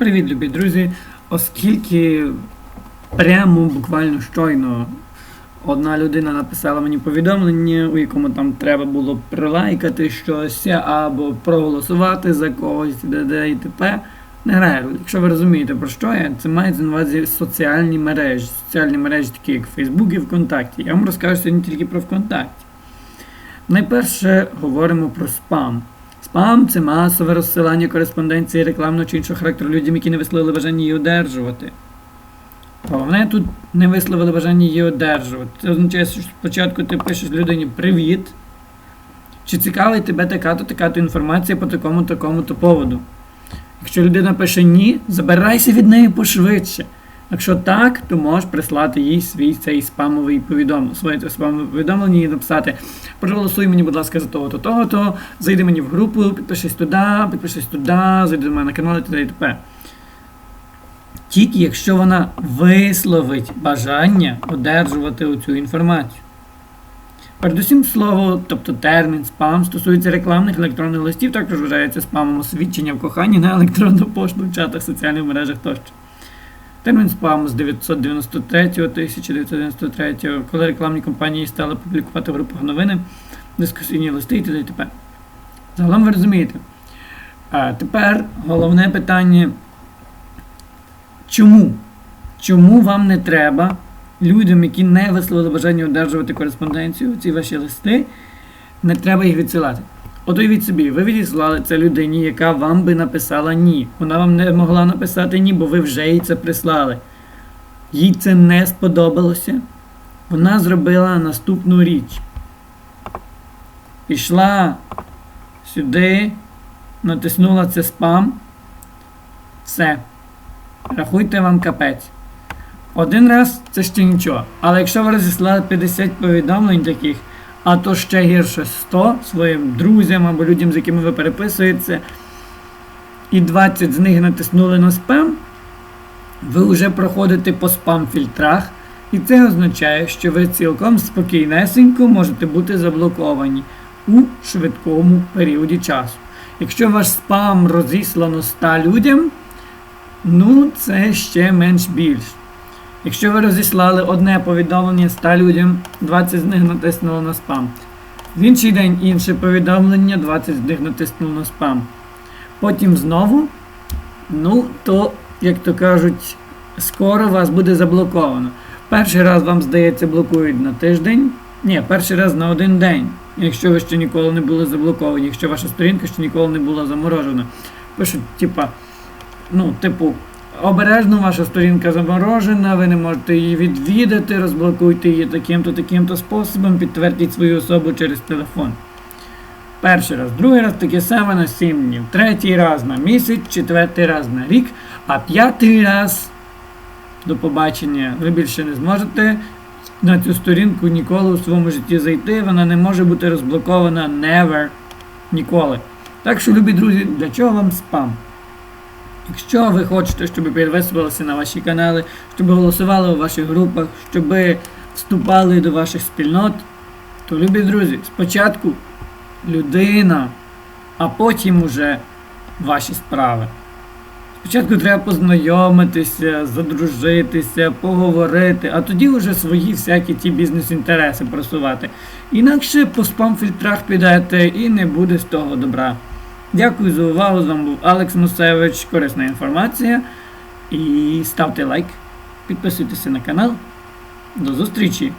Привіт, любі друзі! Оскільки прямо буквально щойно одна людина написала мені повідомлення, у якому там треба було прилайкати щось або проголосувати за когось, д.д. і т.п. Не грає роль. Якщо ви розумієте про що я, це мається на увазі соціальні мережі. Соціальні мережі, такі як Facebook і ВКонтакті. Я вам розкажу сьогодні тільки про ВКонтакті. Найперше говоримо про спам. Спам це масове розсилання кореспонденції рекламного чи іншого характеру людям, які не висловили бажання її одержувати. Головне тут не висловили бажання її одержувати. Це означає, що спочатку ти пишеш людині привіт. Чи цікавить тебе така-то така-то інформація по такому такому-то поводу. Якщо людина пише ні, забирайся від неї пошвидше. Якщо так, то можеш прислати їй свій цей спамовий повідомлення, своє спамове повідомлення і написати проголосуй мені, будь ласка, за того-то, того-то, зайди мені в групу, підпишись туди, підпишись туди, зайди до мене на канал і т.д. і т.п. Тільки якщо вона висловить бажання одержувати оцю інформацію. Передусім слово, тобто термін спам стосується рекламних електронних листів, також вважається спамом освідчення в коханні на електронну пошту в чатах, соціальних мережах тощо. Термін спаму з 993 1993 коли рекламні компанії стали публікувати в групах новини, дискусійні листи і т.д. Загалом ви розумієте. А тепер головне питання. Чому? Чому вам не треба людям, які не висловили бажання одержувати кореспонденцію, ці ваші листи, не треба їх відсилати? От уявіть собі, ви відіслали це людині, яка вам би написала ні. Вона вам не могла написати ні, бо ви вже їй це прислали. Їй це не сподобалося. Вона зробила наступну річ. Пішла сюди, натиснула це спам. Все. Рахуйте вам капець. Один раз це ще нічого. Але якщо ви розіслали 50 повідомлень таких, а то ще гірше 100 своїм друзям або людям, з якими ви переписуєтеся, і 20 з них натиснули на спам, ви вже проходите по спам-фільтрах, і це означає, що ви цілком спокійнесенько можете бути заблоковані у швидкому періоді часу. Якщо ваш спам розіслано 100 людям, ну це ще менш більш. Якщо ви розіслали одне повідомлення 100 людям, 20 з них натиснуло на спам. В інший день інше повідомлення, 20 з них натиснуло на спам. Потім знову, ну, то, як то кажуть, скоро вас буде заблоковано. Перший раз вам, здається, блокують на тиждень. Ні, перший раз на один день. Якщо ви ще ніколи не були заблоковані, якщо ваша сторінка ще ніколи не була заморожена. Пишуть, типа, ну, типу, обережно ваша сторінка заморожена, ви не можете її відвідати, розблокуйте її таким-то, таким-то способом, підтвердіть свою особу через телефон. Перший раз, другий раз таке саме на 7 днів, третій раз на місяць, четвертий раз на рік, а п'ятий раз до побачення ви більше не зможете на цю сторінку ніколи у своєму житті зайти, вона не може бути розблокована never ніколи. Так що, любі друзі, для чого вам спам? Якщо ви хочете, щоб підписувалися на ваші канали, щоб голосували у ваших групах, щоб вступали до ваших спільнот, то, любі друзі, спочатку людина, а потім уже ваші справи. Спочатку треба познайомитися, задружитися, поговорити, а тоді вже свої всякі ті бізнес-інтереси просувати. Інакше по спам-фільтрах підете і не буде з того добра. Дякую за увагу. З вами був Алекс Мусевич. Корисна інформація. І ставте лайк, підписуйтеся на канал. До зустрічі!